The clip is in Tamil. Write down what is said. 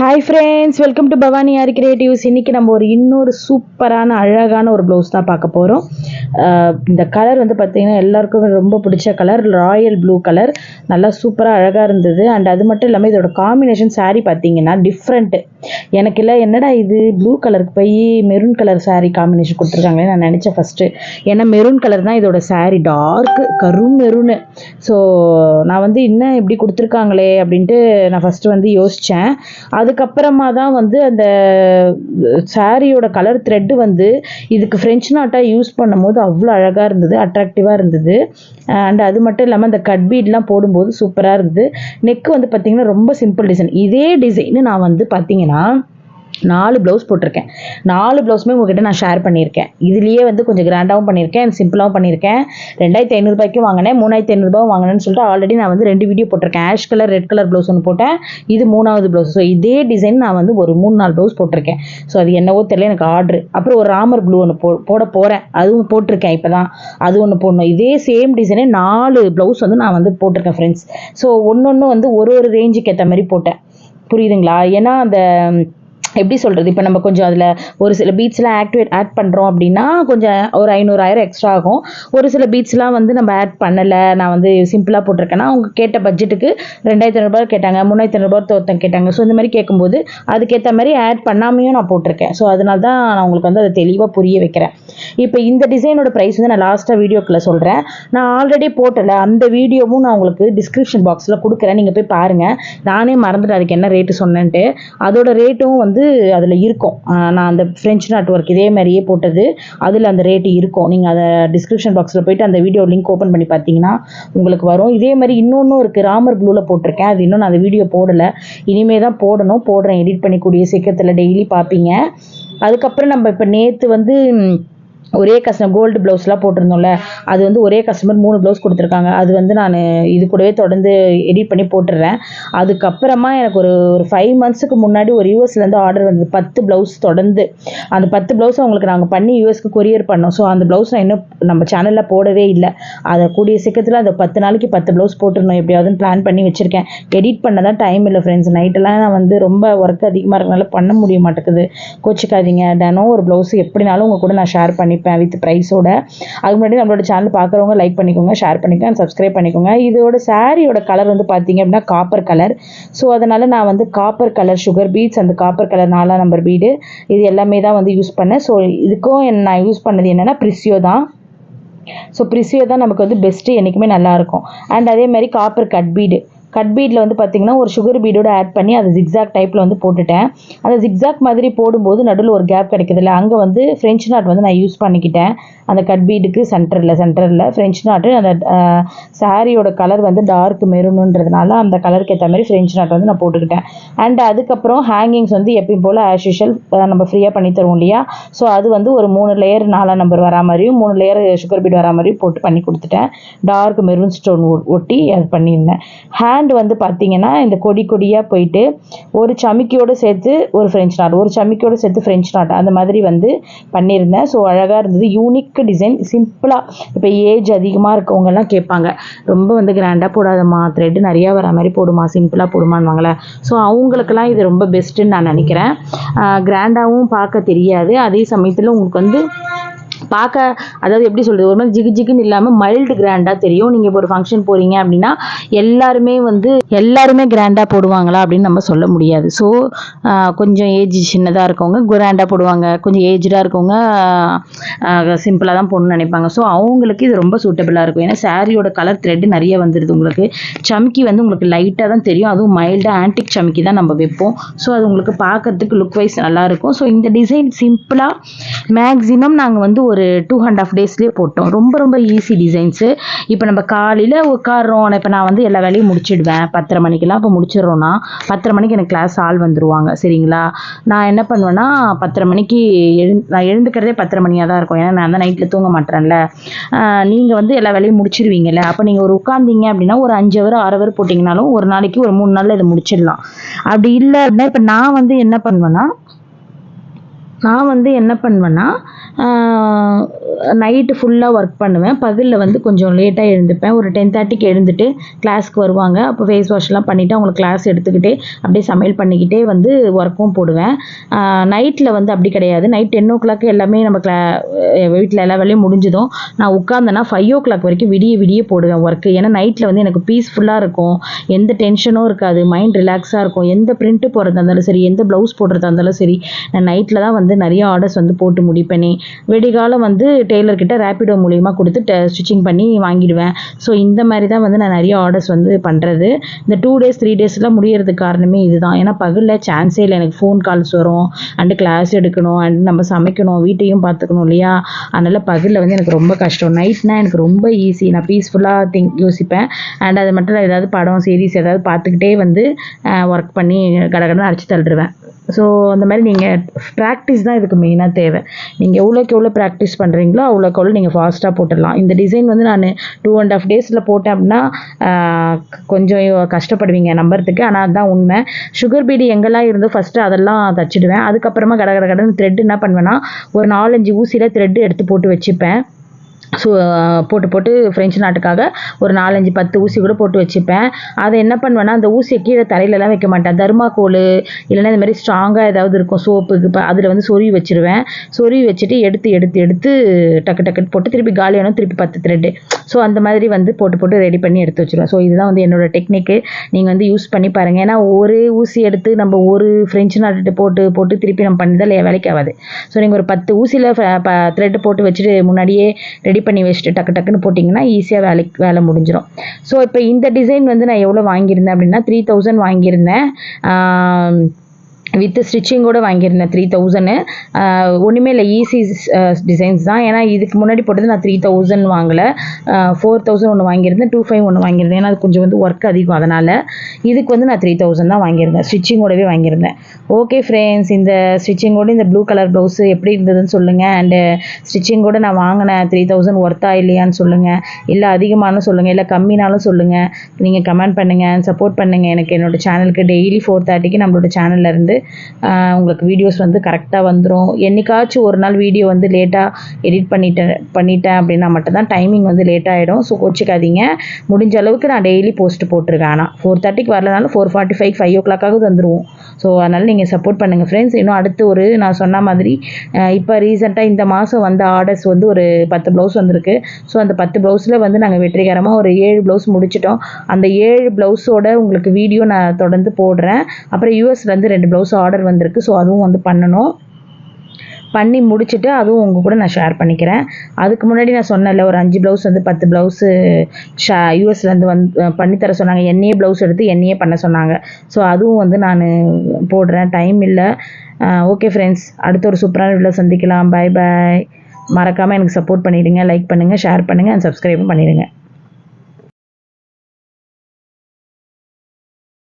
Hi friends welcome to Bhavani R creatives இன்றைக்கி நம்ம ஒரு இன்னொரு சூப்பரான அழகான ஒரு ப்ளவுஸ் தான் பார்க்க போகிறோம் இந்த கலர் வந்து பார்த்திங்கன்னா எல்லாருக்குமே ரொம்ப பிடிச்ச கலர் ராயல் ப்ளூ கலர் நல்லா சூப்பராக அழகாக இருந்தது. அண்ட் அது மட்டும் இல்லாமல் இதோட காம்பினேஷன் சாரீ பார்த்தீங்கன்னா டிஃப்ரெண்ட்டு எனக்கு இல்லை என்னடா இது? ப்ளூ கலருக்கு போய் மெரூன் கலர் சாரீ காம்பினேஷன் கொடுத்துருக்காங்களே நான் நினச்சேன் ஃபஸ்ட்டு ஏன்னா மெரூன் கலர் தான் இதோட சாரீ டார்க்கு கரும் மெரூனு ஸோ நான் வந்து இன்னும் இப்படி கொடுத்துருக்காங்களே அப்படின்ட்டு நான் ஃபஸ்ட்டு வந்து யோசித்தேன் அது அதுக்கப்புறமா தான் வந்து அந்த சாரியோட கலர் த்ரெட்டு வந்து இதுக்கு ஃப்ரெஞ்ச் நாட்டாக யூஸ் பண்ணும்போது அவ்வளோ அழகாக இருந்தது அட்ராக்டிவாக இருந்தது. அண்ட் அது மட்டும் இல்லாமல் அந்த கட் பீட்லாம் போடும்போது சூப்பராக இருந்தது. நெக் வந்து பார்த்திங்கன்னா ரொம்ப சிம்பிள் டிசைன் இதே டிசைன் நான் வந்து பார்த்திங்கன்னா நாலு ப்ளவுஸ் போட்டிருக்கேன். நாலு ப்ளவுஸுமே உங்ககிட்ட நான் ஷேர் பண்ணியிருக்கேன். இதுலேயே வந்து கொஞ்சம் கிராண்டாகவும் பண்ணியிருக்கேன் சிம்பிளாகவும் பண்ணியிருக்கேன். ரெண்டாயிரத்தி ஐநூறுபாய்க்கும் வாங்கினேன் மூணாயிரத்தி ஐநூறுபா வாங்கினேன்னு சொல்லிட்டு ஆல்ரெடி நான் வந்து ரெண்டு வீடியோ போட்டிருக்கேன். Ash colour red colour blouse ஒன்று போட்டேன். இது மூணாவது ப்ளவுஸ் ஸோ இதே டிசைன் நான் வந்து ஒரு மூணு நாலு ப்ளவுஸ் போட்டிருக்கேன். ஸோ அது என்னவோ தெரியல எனக்கு ஆர்டர் அப்புறம் ஒரு ராமர் ப்ளூ ஒன்று போ போட போகிறேன் அதுவும் போட்டிருக்கேன் இப்போ தான் அது ஒன்று போடணும். இதே சேம் டிசைனே நாலு ப்ளவுஸ் வந்து நான் வந்து போட்டிருக்கேன் ஃப்ரெண்ட்ஸ் ஸோ ஒன்று ஒன்று வந்து ஒரு ஒரு ரேஞ்சுக்கு ஏற்ற மாதிரி போட்டேன். புரியுதுங்களா? ஏன்னா அந்த எப்படி சொல்கிறது இப்போ நம்ம கொஞ்சம் அதில் ஒரு சில பீட்ஸ்லாம் ஆக்டிவேட் ஆட் பண்ணுறோம் அப்படின்னா கொஞ்சம் ஒரு ஐநூறாயிரம் எக்ஸ்ட்ரா ஆகும். ஒரு சில பீட்ஸ்லாம் வந்து நம்ம ஆட் பண்ணலை நான் வந்து சிம்பிளாக போட்டிருக்கேன்னா அவங்க கேட்ட பட்ஜெட்டுக்கு ரெண்டாயிரத்தி ஐநூறுபா கேட்டாங்க மூணாயிரத்தி ஐநூறுபா ஒருத்தன் கேட்டாங்க. ஸோ இந்த மாதிரி கேட்கும்போது அதுக்கேற்ற மாதிரி ஆட் பண்ணாமையும் நான் போட்டிருக்கேன். ஸோ அதனால தான் நான் உங்களுக்கு வந்து அதை தெளிவாக புரிய வைக்கிறேன். இப்போ இந்த டிசைனோட ப்ரைஸ் வந்து நான் லாஸ்ட்டாக வீடியோக்குள்ளே சொல்கிறேன் நான் ஆல்ரெடி போட்டல அந்த வீடியோவும் நான் உங்களுக்கு டிஸ்கிரிப்ஷன் பாக்ஸில் கொடுக்குறேன். நீங்கள் போய் பாருங்கள் நானே மறந்துட்டு அதுக்கு என்ன ரேட்டு சொன்னேன்ட்டு. அதோட ரேட்டும் வந்து அதில் இருக்கும். நான் அந்த ஃப்ரெஞ்ச் நாட் ஒர்க் இதே மாதிரியே போட்டது. அதில் அந்த ரேட்டு இருக்கும். நீங்கள் அதை டிஸ்கிரிப்ஷன் பாக்ஸில் போயிட்டு அந்த வீடியோ லிங்க் ஓப்பன் பண்ணி பார்த்தீங்கன்னா உங்களுக்கு வரும். இதே மாதிரி இன்னொன்றும் இருக்குது ராமர் ப்ளூவில் போட்டிருக்கேன். அது இன்னும் நான் அந்த வீடியோ போடலை. இனிமே தான் போடணும். போடுறேன். எடிட் பண்ணிக்கூடிய சீக்கிரத்தில் டெய்லி பார்ப்பீங்க. அதுக்கப்புறம் நம்ம இப்போ நேற்று வந்து ஒரே கஸ்டமர் கோல்டு ப்ளவுஸ்லாம் போட்டிருந்தோம்ல அது வந்து ஒரே கஸ்டமர் மூணு ப்ளவுஸ் கொடுத்துருக்காங்க. அது வந்து நான் இது கூடவே தொடர்ந்து எடிட் பண்ணி போட்டுடுறேன் அதுக்கப்புறமா எனக்கு ஒரு ஒரு ஃபைவ் மந்த்ஸுக்கு முன்னாடி ஒரு யூஎஸ்லேருந்து ஆர்டர் வந்தது. பத்து ப்ளவுஸ் தொடர்ந்து. அந்த பத்து ப்ளவுஸ் அவங்களுக்கு நாங்கள் பண்ணி யூஎஸ்க்கு கொரியர் பண்ணோம். ஸோ அந்த ப்ளவுஸ் நான் இன்னும் நம்ம சேனலில் போடவே இல்லை. அதை கூடிய சீக்கிரத்தில் அந்த பத்து நாளைக்கு பத்து ப்ளவுஸ் போட்டுருணும் எப்படியாவதுன்னு பிளான் பண்ணி வச்சுருக்கேன். எடிட் பண்ண தான் டைம் இல்லை ஃப்ரெண்ட்ஸ் நைட்டெல்லாம் நான் வந்து ரொம்ப ஒர்க் அதிகமாக இருக்கனால பண்ண முடிய மாட்டேங்குது. கோச்சிக்காதீங்க. தினம் ஒரு ப்ளவுஸ் எப்படினாலும் உங்கள் கூட நான் ஷேர் பண்ணி பண்ணியிருப்பேன் வித் ப்ரைஸோட அதுக்கு முன்னாடி நம்மளோட சேனல் பார்க்குறவங்க லைக் பண்ணிக்கோங்க ஷேர் பண்ணிக்கோங்க சப்ஸ்கிரைப் பண்ணிக்கோங்க. இதோட சாரியோட கலர் வந்து பார்த்தீங்க அப்படின்னா காப்பர் கலர் ஸோ அதனால் நான் வந்து காப்பர் கலர் சுகர் பீட்ஸ் அந்த காப்பர் கலர் நாலாம் நம்பர் பீடு இது எல்லாமே தான் வந்து யூஸ் பண்ணேன். ஸோ இதுக்கும் நான் யூஸ் பண்ணது என்னென்னா ப்ரிஸியோ தான். ஸோ ப்ரிஸியோ தான் நமக்கு வந்து பெஸ்ட்டு என்றைக்குமே நல்லாயிருக்கும் அண்ட் அதே மாதிரி காப்பர் கட் பீடு கட் பீடில் வந்து பார்த்திங்கன்னா ஒரு சுகர் பீடோட ஆட் பண்ணி அதை ஜிக்ஸாக் டைப்பில் வந்து போட்டுட்டேன். அந்த ஜிக்ஸாக் மாதிரி போடும்போது நடுவில் ஒரு கேப் கிடைக்குதுல்ல அங்கே வந்து ஃப்ரெஞ்ச் நாட் வந்து நான் யூஸ் பண்ணிக்கிட்டேன். அந்த கட் பீடுக்கு சென்டரில் சென்டரில் ஃப்ரெஞ்ச் நாட்டு அந்த சாரியோட கலர் வந்து டார்க் மெருனுன்றதுனால அந்த கலருக்கு ஏற்ற மாதிரி ஃப்ரெஞ்ச் நாட் வந்து நான் போட்டுக்கிட்டேன். அண்ட் அதுக்கப்புறம் ஹேங்கிங்ஸ் வந்து எப்பயும் போல் ஆஸ் யூஷுவல் நம்ம ஃப்ரீயாக பண்ணி தருவோம் இல்லையா? ஸோ அது வந்து ஒரு மூணு லேயர் நாலா நம்பர் வரா மாதிரியும் மூணு லேயர் சுகர் பீட் வரா மாதிரியும் போட்டு பண்ணி கொடுத்துட்டேன். டார்க் மெரூன் ஸ்டோன் ஒட்டி அது பண்ணியிருந்தேன். ஹேண்ட் வந்து பார்த்தீங்கன்னா இந்த கொடி கொடியாக போயிட்டு ஒரு சமிக்கியோடு சேர்த்து ஒரு ஃப்ரெஞ்ச் நாட் ஒரு சமிக்கியோடு சேர்த்து ஃப்ரெஞ்ச் நாட் அந்த மாதிரி வந்து பண்ணியிருந்தேன். ஸோ அழகாக இருந்தது. யூனிக் டிசைன் சிம்பிளாக இப்போ ஏஜ் அதிகமாக இருக்கவங்கெல்லாம் கேட்பாங்க. ரொம்ப வந்து கிராண்டாக போடாதம்மா த்ரெட்டு நிறையா வர மாதிரி போடுமா சிம்பிளாக போடுமான்னுவாங்களே ஸோ அவங்களுக்கெல்லாம் இது ரொம்ப பெஸ்ட்டுன்னு நான் நினைக்கிறேன். கிராண்டாகவும் பார்க்க தெரியாது. அதே சமயத்தில் உங்களுக்கு வந்து பார்க்க அதாவது எப்படி சொல்கிறது ஒரு மாதிரி ஜிகு ஜிகுன்னு இல்லாமல் மைல்டு கிராண்டாக தெரியும். நீங்கள் இப்போ ஒரு ஃபங்க்ஷன் போகிறீங்க அப்படின்னா எல்லாருமே வந்து எல்லாருமே கிராண்டாக போடுவாங்களா அப்படின்னு நம்ம சொல்ல முடியாது. ஸோ கொஞ்சம் ஏஜ் சின்னதாக இருக்கவங்க கிராண்டாக போடுவாங்க. கொஞ்சம் ஏஜ்டாக இருக்கவங்க சிம்பிளாக தான் போடணும்னு நினைப்பாங்க. ஸோ அவங்களுக்கு இது ரொம்ப சூட்டபிளாக இருக்கும். ஏன்னா சாரியோட கலர் த்ரெட் நிறைய வந்துடுது உங்களுக்கு. சமிக்கி வந்து உங்களுக்கு லைட்டாக தான் தெரியும். அதுவும் மைல்டாக ஆன்டிக் சமிக்கி தான் நம்ம வைப்போம். ஸோ அது உங்களுக்கு பார்க்கறதுக்கு லுக் வைஸ் நல்லாயிருக்கும் ஸோ இந்த டிசைன் சிம்பிளாக மேக்ஸிமம் நாங்கள் வந்து ஒரு ஒரு டூ அண்ட் ஆஃப் டேஸ்லேயே போட்டோம். ரொம்ப ரொம்ப ஈஸி டிசைன்ஸு இப்போ நம்ம காலையில் உட்காடுறோம் இப்போ நான் வந்து எல்லா வேலையும் முடிச்சிடுவேன். பத்தரை மணிக்கெல்லாம் இப்போ முடிச்சிடுறோன்னா பத்தரை மணிக்கு எனக்கு கிளாஸ் ஆள் வந்துருவாங்க. சரிங்களா? நான் என்ன பண்ணுவேன்னா பத்தரை மணிக்கு எழு நான் எழுந்துக்கிறதே பத்தரை மணியாக தான் இருக்கும். ஏன்னா நான் தான் நைட்டில் தூங்க மாட்டேன்ல நீங்கள் வந்து எல்லா வேலையும் முடிச்சிடுவீங்கல்ல அப்போ நீங்கள் ஒரு உட்காந்தீங்க அப்படின்னா ஒரு அஞ்சு ஹவர் ஆறு ஹவர் போட்டிங்கனாலும் ஒரு நாளைக்கு ஒரு மூணு நாளில் இதை முடிச்சிடலாம். அப்படி இல்லை அப்படின்னா இப்போ நான் வந்து என்ன பண்ணுவேன்னா நான் வந்து என்ன பண்ணுவேன்னா நைட்டு ஃபுல்லாக ஒர்க் பண்ணுவேன். பகலில் வந்து கொஞ்சம் லேட்டாக எழுந்துப்பேன். ஒரு டென் தேர்ட்டிக்கு எழுந்துட்டு கிளாஸ்க்கு வருவாங்க. அப்போ ஃபேஸ் வாஷ்லாம் பண்ணிவிட்டு அவங்கள கிளாஸ் எடுத்துக்கிட்டே அப்படியே சமையல் பண்ணிக்கிட்டே வந்து ஒர்க்கும் போடுவேன். நைட்டில் வந்து அப்படி கிடையாது. நைட் டென் ஓ கிளாக் எல்லாமே நம்ம கிளா வீட்டில் எல்லா வேலையும் முடிஞ்சதும் நான் உட்காந்தேன்னா ஃபைவ் ஓ கிளாக் வரைக்கும் விடிய விடிய போடுவேன் ஒர்க்கு ஏன்னா நைட்டில் வந்து எனக்கு பீஸ்ஃபுல்லாக இருக்கும். எந்த டென்ஷனும் இருக்காது. மைண்ட் ரிலாக்ஸாக இருக்கும். எந்த பிரிண்ட்டு போடுறதா இருந்தாலும் சரி எந்த ப்ளவுஸ் போடுறதா இருந்தாலும் சரி நான் நைட்டில் தான் வந்து நிறைய ஆர்டர்ஸ் வந்து போட்டு முடிப்பேனே. விடிகாலம் வந்து டெய்லர்கிட்ட ரேப்பிடோ மூலியமாக கொடுத்து ஸ்டிச்சிங் பண்ணி வாங்கிடுவேன். ஸோ இந்த மாதிரி தான் வந்து நான் நிறைய ஆர்டர்ஸ் வந்து பண்ணுறது இந்த டூ டேஸ் த்ரீ டேஸ்லாம் முடியறதுக்கு காரணமே இதுதான். ஏன்னா பகலில் சான்ஸே இல்லை. எனக்கு ஃபோன் கால்ஸ் வரும். அண்டு கிளாஸ் எடுக்கணும். அண்ட் நம்ம சமைக்கணும். வீட்டையும் பார்த்துக்கணும் இல்லையா? அதனால் பகலில் வந்து எனக்கு ரொம்ப கஷ்டம். நைட்னா எனக்கு ரொம்ப ஈஸி நான் பீஸ்ஃபுல்லாக திங்க் யோசிப்பேன். அண்ட் அது மட்டும் இல்லை ஏதாவது படம் சீரீஸ் ஏதாவது பார்த்துக்கிட்டே வந்து ஒர்க் பண்ணி கடகடன்னு அரைச்சி தள்ளிடுவேன். ஸோ அந்த மாதிரி நீங்கள் ப்ராக்டிஸ் தான் இதுக்கு மெயினாக தேவை. நீங்கள் எவ்வளோக்கு எவ்வளோ ப்ராக்டிஸ் பண்ணுறீங்களோ அவ்வளோக்கு எவ்வளோ நீங்கள் ஃபாஸ்ட்டாக போட்டுடலாம். இந்த டிசைன் வந்து நான் டூ அண்ட் ஆஃப் டேஸில் போட்டேன் அப்படின்னா கொஞ்சம் கஷ்டப்படுவீங்க நம்புறதுக்கு. ஆனால் அதுதான் உண்மை. சுகர் பீடி எங்கெல்லாம் இருந்தோ ஃபஸ்ட்டு அதெல்லாம் தச்சிடுவேன். அதுக்கப்புறமா கட கட கடன் த்ரெட் என்ன பண்ணுவேன்னா ஒரு நாலஞ்சு ஊசியில் த்ரெட்டு எடுத்து போட்டு வச்சுப்பேன். ஸோ போட்டு போட்டு ஃப்ரெஞ்சு நாட்டுக்காக ஒரு நாலஞ்சு பத்து ஊசி கூட போட்டு வச்சுப்பேன். அதை என்ன பண்ணுவேன்னா அந்த ஊசியை கீழே தரையிலலாம் வைக்க மாட்டேன். தர்மாக்கோல் இல்லைன்னா இந்த மாதிரி ஸ்ட்ராங்காக ஏதாவது இருக்கும் சோப்பு இப்போ அதில் வந்து சொருவி வச்சுருவேன். சொருவி வச்சுட்டு எடுத்து எடுத்து எடுத்து டக்கு டக்குன்னு போட்டு திருப்பி காலியானும் திருப்பி பத்து த்ரெட்டு ஸோ அந்த மாதிரி வந்து போட்டு போட்டு ரெடி பண்ணி எடுத்து வச்சிருவேன். ஸோ இதுதான் வந்து என்னோட டெக்னிக்கு நீங்கள் வந்து யூஸ் பண்ணி பாருங்கள் ஏன்னா ஒரு ஊசி எடுத்து நம்ம ஒரு ஃப்ரெஞ்சு நாட்டு போட்டு போட்டு திருப்பி நம்ம பண்ணி தான் வேலைக்கு ஆகாது. ஸோ நீங்கள் ஒரு பத்து ஊசியில் த்ரெட்டு போட்டு வச்சுட்டு முன்னாடியே ரெடி பண்ணி வச்சுட்டு டக்கு டக்குன்னு போட்டிங்கன்னா ஈஸியாக வேலைக்கு வேலை முடிஞ்சிடும் ஸோ இப்போ இந்த டிசைன் வந்து நான் எவ்வளோ வாங்கியிருந்தேன் அப்படின்னா த்ரீ தௌசண்ட் வாங்கியிருந்தேன். வித் ஸ்டிச்சிங்கோட வாங்கியிருந்தேன் த்ரீ தௌசண்ட் ஒன்றுமே இல்லை ஈஸி டிசைன்ஸ் தான். ஏன்னா இதுக்கு முன்னாடி போட்டது நான் த்ரீ தௌசண்ட் வாங்கலை. ஃபோர் தௌசண்ட் ஒன்று வாங்கியிருந்தேன் டூ ஃபைவ் ஒன்று வாங்கியிருந்தேன். ஏன்னா அது கொஞ்சம் வந்து ஒர்க் அதிகம் அதனால். இதுக்கு வந்து நான் த்ரீ தௌசண்ட் தான் வாங்கியிருந்தேன். ஸ்டிச்சிங்கோடவே வாங்கியிருந்தேன். ஓகே ஃப்ரெண்ட்ஸ் இந்த ஸ்டிச்சிங்கோட இந்த ப்ளூ கலர் ப்ளவுஸு எப்படி இருந்ததுன்னு சொல்லுங்கள் அண்டு ஸ்டிச்சிங்கோட நான் வாங்கினேன் த்ரீ தௌசண்ட் ஒர்த்தா இல்லையான்னு சொல்லுங்கள் இல்லை அதிகமானு சொல்லுங்கள் இல்லை கம்மினாலும் சொல்லுங்கள் நீங்கள் கமெண்ட் பண்ணுங்கள் சப்போர்ட் பண்ணுங்கள் எனக்கு என்னோடய சேனலுக்கு டெய்லி ஃபோர் தேர்ட்டிக்கு நம்மளோட சேனல்லேருந்து உங்களுக்கு வீடியோஸ் வந்து கரெக்டாக வந்துடும் என்னைக்காச்சும் ஒரு நாள் வீடியோ வந்து லேட்டாக எடிட் பண்ணிட்டேன் பண்ணிட்டேன் அப்படின்னா மட்டும்தான் டைமிங் வந்து லேட் ஆகிடும் ஸோ கோச்சிக்காதீங்க. முடிஞ்ச அளவுக்கு நான் டெய்லி போஸ்ட் போட்டிருக்கேன். ஆனால் ஃபோர் தேர்ட்டிக்கு வரலனாலும் ஃபோர் ஃபார்ட்டி ஃபைவ் ஃபைவ் ஓ கிளாக்காவது வந்துடுவோம் ஸோ அதனால் நீங்கள் சப்போர்ட் பண்ணுங்கள் ஃப்ரெண்ட்ஸ் இன்னும் அடுத்து ஒரு நான் சொன்ன மாதிரி இப்போ ரீசெண்டாக இந்த மாதம் வந்த ஆர்டர்ஸ் வந்து ஒரு பத்து ப்ளவுஸ் வந்திருக்கு. ஸோ அந்த பத்து ப்ளவுஸில் வந்து நாங்கள் வெற்றிகரமாக ஒரு ஏழு ப்ளவுஸ் முடிச்சிட்டோம். அந்த ஏழு ப்ளவுஸோட உங்களுக்கு வீடியோ நான் தொடர்ந்து போடுறேன். அப்புறம் யூஎஸ்லேருந்து ரெண்டு ப்ளவுஸ் ஆர்டர் வந்திருக்கு ஸோ அதுவும் வந்து பண்ணணும். பண்ணி முடிச்சுட்டு அதுவும் உங்கள் கூட நான் ஷேர் பண்ணிக்கிறேன். அதுக்கு முன்னாடி நான் சொன்னேன்ல ஒரு அஞ்சு ப்ளவுஸ் வந்து பத்து ப்ளவுஸு ஷா யூஎஸ்லேருந்து வந்து பண்ணித்தர சொன்னாங்க. என்னையே ப்ளவுஸ் எடுத்து என்னையே பண்ண சொன்னாங்க. ஸோ அதுவும் வந்து நான் போடுறேன். டைம் இல்லை. ஓகே ஃப்ரெண்ட்ஸ் அடுத்த ஒரு சூப்பரான வீடியோவில் சந்திக்கலாம். பை பாய் மறக்காமல் எனக்கு சப்போர்ட் பண்ணிவிடுங்க லைக் பண்ணுங்கள் ஷேர் பண்ணுங்கள் அண்ட் சப்ஸ்கிரைபும் பண்ணிவிடுங்க